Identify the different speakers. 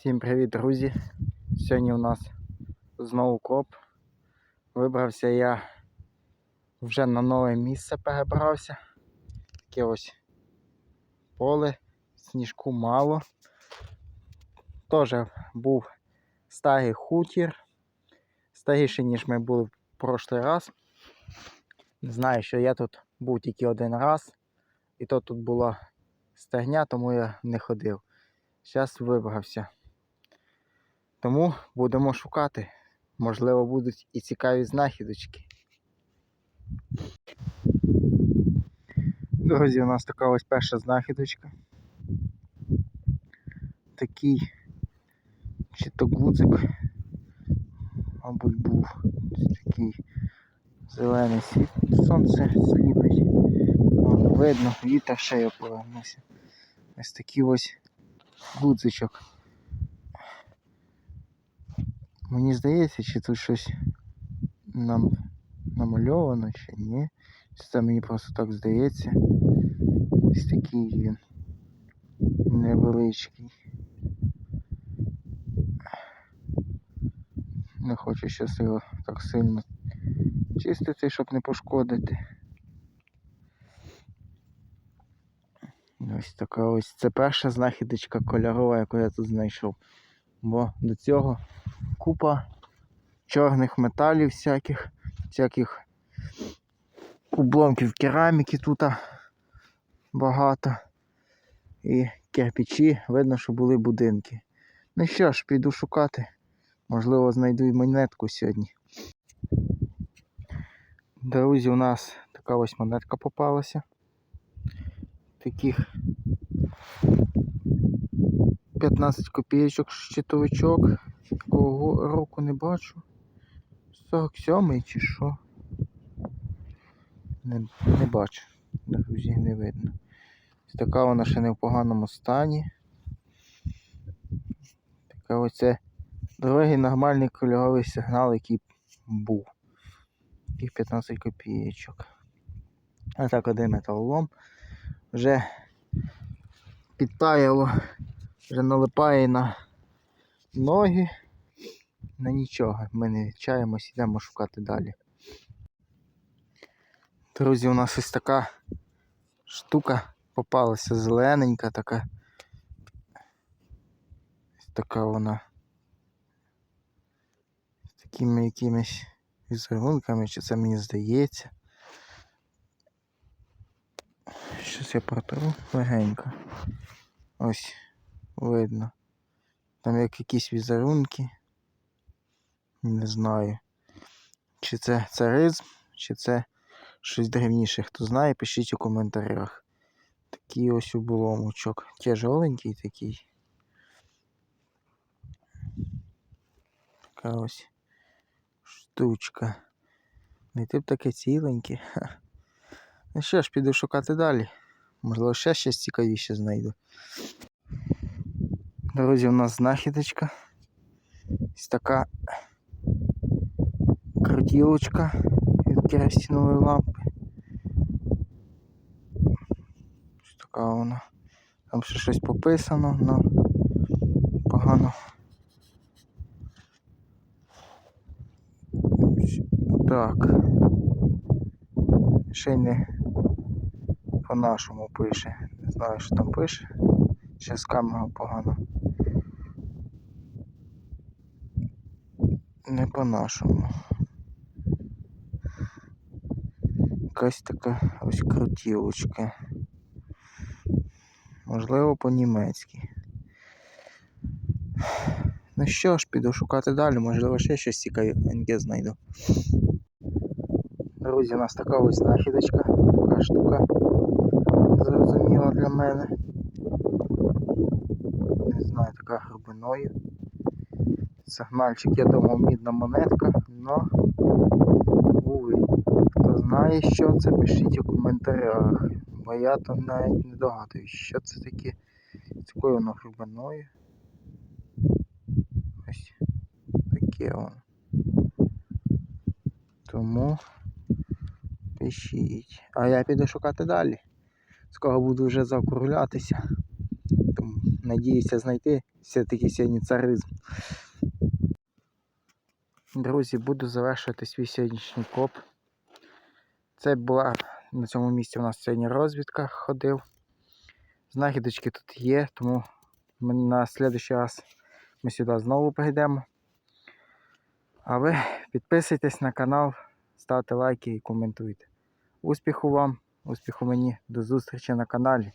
Speaker 1: Всім привіт, друзі! Сьогодні у нас знову коп. Вибрався я вже на нове місце перебрався. Таке ось поле, сніжку мало. Теж був старий хутір. Старіший, ніж ми були в прошлий раз. Знаю, що я тут був тільки один раз. І то тут була стегня, тому я не ходив. Зараз вибрався. Тому будемо шукати. Можливо, будуть і цікаві знахідочки. Друзі, у нас така ось перша знахідочка. Такий чи то гудзик, мабуть, був такий зелений світ. Сонце сліпить. Видно, вітер шею повернувся. Ось такий ось гудзичок. Мені здається, чи тут щось нам намальовано, чи ні. Це мені просто так здається. Ось такий він невеличкий. Не хочу щас його так сильно чистити, щоб не пошкодити. Ось така ось це перша знахідочка кольорова, яку я тут знайшов. Бо до цього купа чорних металів всяких, всяких обломків кераміки тут багато. І кирпичі, видно, що були будинки. Ну що ж, піду шукати. Можливо, знайду і монетку сьогодні. Друзі, у нас така ось монетка попалася. Таких 15 копійочок щитовичок. Такого року не бачу. 47 чи що? Не, не бачу. Друзі, не видно. Така вона ще не в поганому стані. Така оце дорогий нормальний кольоровий сигнал, який був. Таких 15 копійочок. А так один металолом. Вже підтаяло, вже налипає на ноги. На нічого. Ми не відчаємось, йдемо шукати далі. Друзі, у нас ось така штука попалася зелененька така. Ось така вона. З такими якимись візерунками, чи це мені здається. Щось я протру легенько. Ось видно. Там як якісь візерунки. Не знаю. Чи це царизм, чи це щось древніше. Хто знає, пишіть у коментарях. Такий ось обломочок. Тяжеленький такий. Така ось штучка. Знайти б таке ціленьке. Ну що ж, піду шукати далі. Можливо, ще щось цікавіше знайду. Друзі, у нас знахідочка. Ось така крутілочка від керосинової лампи. Ось така вона. Там ще щось пописано, але погано. Так. Ще не по-нашому пише. Не знаю, що там пише. Ще з камерою погано. Не по-нашому. Якась така ось крутілочка. Можливо, по-німецьки. Ну що ж, піду шукати далі, можливо, ще щось цікавеньке знайду. Друзі, у нас така ось знахідочка, така штука зрозуміла для мене. Не знаю, така глибиною. Сигнальчик, я думав, мідна монетка, но уви. Знає, що це, пишіть у коментарях. Бо я то навіть не догадуюсь, що це таке. З воно глибиною. Ось таке воно. Тому пишіть. А я піду шукати далі. Скоро буду вже заокруглятися. Тому надіюся знайти все-таки сьогодні царизм. Друзі, буду завершувати свій сьогоднішній коп. Це була на цьому місці у нас сьогодні розвідка ходив. Знахідочки тут є, тому ми на наступний раз ми сюди знову прийдемо. А ви підписуйтесь на канал, ставте лайки і коментуйте. Успіху вам, успіху мені, до зустрічі на каналі.